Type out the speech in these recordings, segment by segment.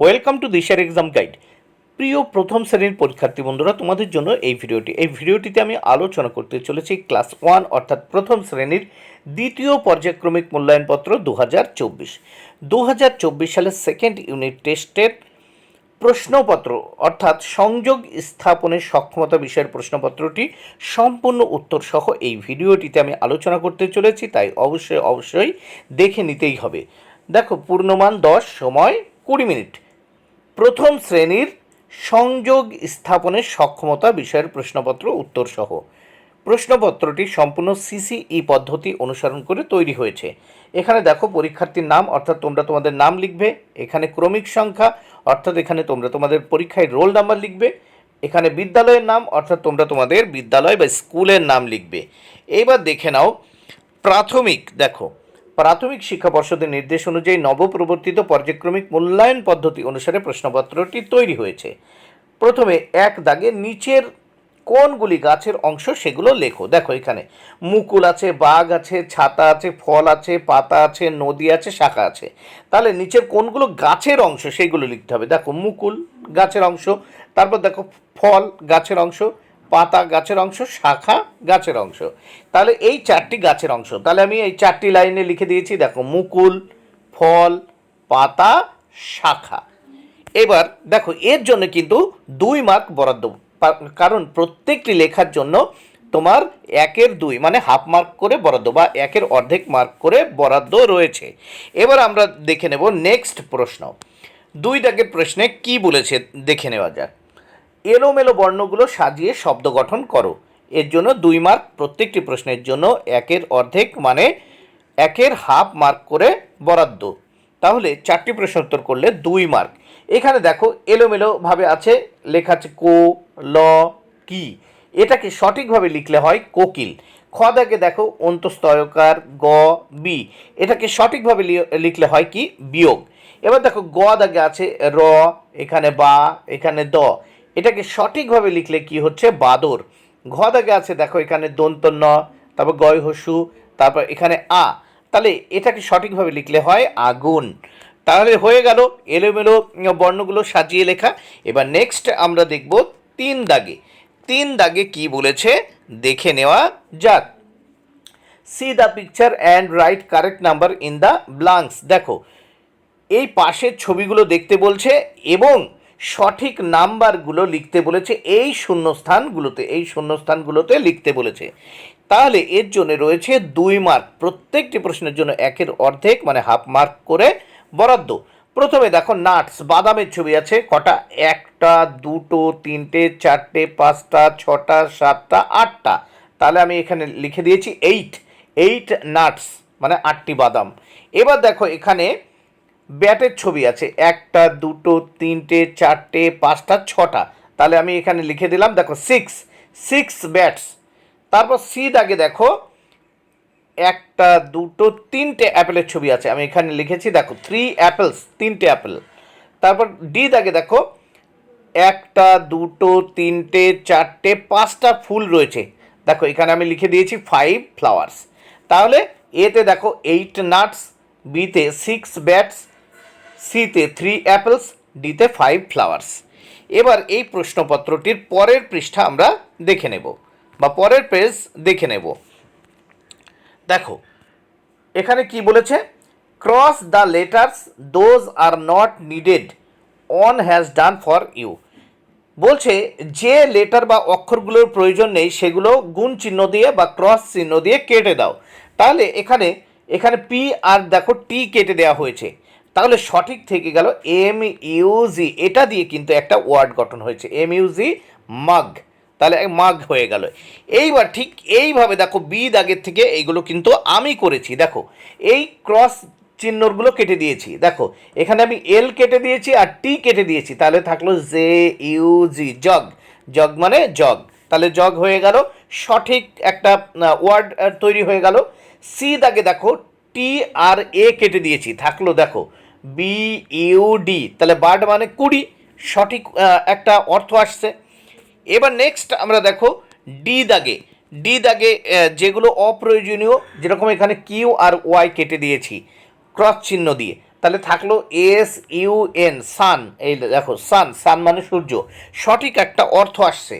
Welcome to দিশার exam guide প্রিয় প্রথম শ্রেণির পরীক্ষার্থী বন্ধুরা, তোমাদের জন্য এই ভিডিওটি। এই ভিডিওটিতে আমি আলোচনা করতে চলেছি ক্লাস ওয়ান, অর্থাৎ প্রথম শ্রেণির দ্বিতীয় পর্যায়ক্রমিক মূল্যায়নপত্র দু হাজার চব্বিশ। দু হাজার চব্বিশ সালের সেকেন্ড ইউনিট টেস্টের প্রশ্নপত্র, অর্থাৎ সংযোগ স্থাপনের সক্ষমতা বিষয়ের প্রশ্নপত্রটি সম্পূর্ণ উত্তর সহ এই ভিডিওটিতে আমি আলোচনা করতে চলেছি, তাই অবশ্যই অবশ্যই দেখে নিতেই হবে। দেখো, পূর্ণমান দশ সময় কুড়ি মিনিট। প্রথম শ্রেণির সংযোগ স্থাপনের সক্ষমতা বিষয়ের প্রশ্নপত্র উত্তর সহ প্রশ্নপত্রটি সম্পূর্ণ সিসিই পদ্ধতি অনুসরণ করে তৈরি হয়েছে। এখানে দেখো পরীক্ষার্থীর নাম, অর্থাৎ তোমরা তোমাদের নাম লিখবে, এখানে ক্রমিক সংখ্যা, অর্থাৎ এখানে তোমরা তোমাদের পরীক্ষায় রোল নাম্বার লিখবে, এখানে বিদ্যালয়ের নাম, অর্থাৎ তোমরা তোমাদের বিদ্যালয় বা স্কুলের নাম লিখবে। এবার দেখে নাও প্রাথমিক, দেখো প্রাথমিক শিক্ষা পর্ষদের নির্দেশ অনুযায়ী নবপ্রবর্তিত পর্যায়ক্রমিক মূল্যায়ন পদ্ধতি অনুসারে প্রশ্নপত্রটি তৈরি হয়েছে। প্রথমে এক দাগে নিচের কোনগুলি গাছের অংশ সেগুলো লেখো। দেখো এখানে। মুকুল আছে, বাঘ আছে, ছাতা আছে, ফল আছে, পাতা আছে, নদী আছে, শাখা আছে। তাহলে নিচের কোনগুলো গাছের অংশ সেগুলো লিখতে হবে। দেখো মুকুল গাছের অংশ, তারপর দেখো ফল গাছের অংশ পাতা গাছের অংশ, শাখা গাছের অংশ। তাহলে এই চারটি গাছের অংশ। তাহলে আমি এই চারটি লাইনে লিখে দিয়েছি, দেখো, মুকুল, ফল, পাতা, শাখা। এবার দেখো, এর জন্য কিন্তু দুই মার্ক বরাদ্দ কারণ প্রত্যেকটি লেখার জন্য তোমার একের দুই মানে হাফ মার্ক করে বরাদ্দ বা একের অর্ধেক মার্ক করে বরাদ্দ রয়েছে। এবার আমরা দেখে নেব নেক্সট প্রশ্ন। দুই দাগের প্রশ্নে কি বলেছে, দেখে নেওয়া যাক। এলোমেলো বর্ণগুলো সাজিয়ে শব্দ গঠন করো। এর জন্য দুই মার্ক প্রত্যেকটি প্রশ্নের জন্য একের অর্ধেক মানে একের হাফ মার্ক করে বরাদ্দ। তাহলে চারটি প্রশ্ন উত্তর করলে দুই মার্ক। এখানে দেখো এলোমেলোভাবে আছে, লেখা আছে কো, ল, কি। এটাকে সঠিকভাবে লিখলে হয় কোকিল। খ দাগে দেখো অন্তস্তয়কার, গ, বি। এটাকে সঠিকভাবে লিখলে হয় কি? বিয়োগ। এবার দেখো গ দাগে আছে র, এখানে বা, এখানে দ। এটাকে সঠিকভাবে লিখলে কি হচ্ছে? বাদর। ঘ দাগে আছে, দেখো, এখানে দন্ত ন তারপর গয় হসু, তারপর এখানে আ। তাহলে এটাকে সঠিকভাবে লিখলে হয় আগুন। তাহলে হয়ে গেল, এলোমেলো বর্ণগুলো সাজিয়ে লেখা। এবার নেক্সট আমরা দেখব তিন দাগে। তিন দাগে কি বলেছে? দেখে নেওয়া যাক। See the picture and write correct number in the blanks দেখো, এই পাশের ছবিগুলো দেখতে বলছে এবং সঠিক নাম্বারগুলো লিখতে বলেছে, এই শূন্যস্থানগুলোতে এই শূন্যস্থানগুলোতে লিখতে বলেছে। তাহলে এর জন্য রয়েছে দুই মার্ক প্রত্যেকটি প্রশ্নের জন্য একের অর্ধেক মানে হাফ মার্ক করে বরাদ্দ। প্রথমে দেখো নাটস বাদামের ছবি আছে, কটা? একটা, দুটো, তিনটে, চারটে, পাঁচটা, ছটা, সাতটা, আটটা। তাহলে আমি এখানে লিখে দিয়েছি এইট এইট নাটস মানে আটটি বাদাম। এবার দেখো এখানে ব্যাটের ছবি আছে। একটা, দুটো, তিনটে, চারটে, পাঁচটা, ছটা। তাহলে আমি এখানে লিখে দিলাম, দেখো সিক্স সিক্স ব্যাটস তারপর সি দাগে দেখো, একটা, দুটো, তিনটে অ্যাপেলের ছবি আছে। আমি এখানে লিখেছি, দেখো থ্রি অ্যাপেলস তিনটে অ্যাপেল তারপর ডি দাগে দেখো, একটা, দুটো, তিনটে, চারটে, পাঁচটা ফুল রয়েছে। দেখো, এখানে আমি লিখে দিয়েছি ফাইভ ফ্লাওয়ার্স তাহলে এতে দেখো এইট নাটস বিতে সিক্স ব্যাটস সিতে থ্রি অ্যাপেলস ডিতে ফাইভ ফ্লাওয়ার্স এবার এই প্রশ্নপত্রটির পরের পৃষ্ঠা আমরা দেখে নেব, বা পরের পেজ দেখে নেব। দেখো, এখানে কি বলেছে? Cross the letters those are not needed one has done for you বলছে, যে লেটার বা অক্ষরগুলোর প্রয়োজন নেই, সেগুলো গুণ চিহ্ন দিয়ে বা ক্রস চিহ্ন দিয়ে কেটে দাও। তাহলে এখানে এখানে পি আর দেখো টি কেটে দেওয়া হয়েছে। তাহলে সঠিক থেকে গেল এম ইউজি এটা দিয়ে কিন্তু একটা ওয়ার্ড গঠন হয়েছে। এম ইউজি মাগ তাহলে মাগ হয়ে গেল। এইবার ঠিক এইভাবে দেখো বি দাগের থেকে এইগুলো কিন্তু আমি করেছি। দেখো, এই ক্রস চিহ্নগুলো কেটে দিয়েছি। দেখো, এখানে আমি এল কেটে দিয়েছি আর টি কেটে দিয়েছি। তাহলে থাকল J U G jug jug মানে জগ তাহলে জগ হয়ে গেল, সঠিক একটা ওয়ার্ড তৈরি হয়ে গেল। সি দাগে দেখো টি আর এ কেটে দিয়েছি। থাকল দেখো বি ইউ ডি তাহলে বার্ড মানে কুড়ি, সঠিক একটা অর্থ আসছে। এবার নেক্সট আমরা দেখো ডি দাগে। ডি দাগে যেগুলো অপ্রয়োজনীয়, যেরকম এখানে কিউ আর ওয়াই কেটে দিয়েছি ক্রস চিহ্ন দিয়ে। তাহলে থাকল এস ইউ এন সান এই দেখো সান সান মানে সূর্য। সঠিক একটা অর্থ আসছে।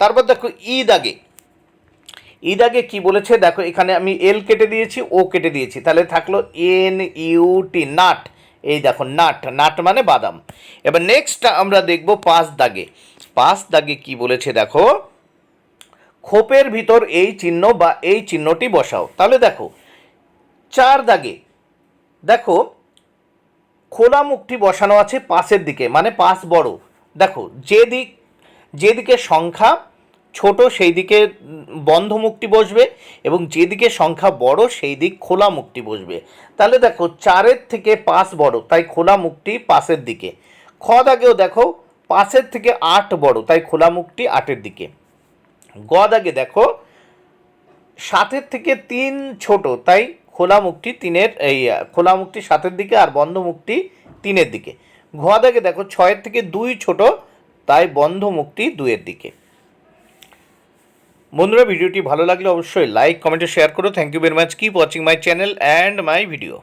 তারপর দেখো ঈদ আগে ঈদ আগে কী বলেছে? দেখো, এখানে আমি এল কেটে দিয়েছি ও কেটে দিয়েছি। তাহলে থাকল এন ইউ টি নাট এই দেখো নাট নাট মানে বাদাম। এবার নেক্সট আমরা দেখব পাঁচ দাগে। পাঁচ দাগে কি বলেছে দেখো? খোপের ভিতর এই চিহ্ন বা এই চিহ্নটি বসাও। তাহলে দেখো, চার দাগে, দেখো, খোলা মুখটি বসানো আছে পাশের দিকে মানে পাশ বড়। দেখো যে দিক যেদিকে সংখ্যা ছোট, সেই দিকে বন্ধ মুখটি বসবে এবং যেদিকে সংখ্যা বড়, সেই দিক খোলা মুখটি বসবে। তাহলে দেখো, চারের থেকে পাঁচ বড়, তাই খোলা মুখটি পাশের দিকে। খ দাগেও দেখো, পাঁচের থেকে আট বড়, তাই খোলা মুখটি আটের দিকে। গ দাগে দেখো, সাতের থেকে তিন ছোট, তাই খোলা মুখটি তিনের, এই, খোলা মুখটি সাতের দিকে আর বন্ধ মুখটি তিনের দিকে। ঘ দাগে দেখো, ছয়ের থেকে দুই ছোট, তাই বন্ধ মুখটি দুইয়ের দিকে। বন্ধুরা, ভিডিওটি ভালো লাগলে অবশ্যই লাইক কমেন্টে শেয়ার করো। Thank you very much keep watching my channel and my video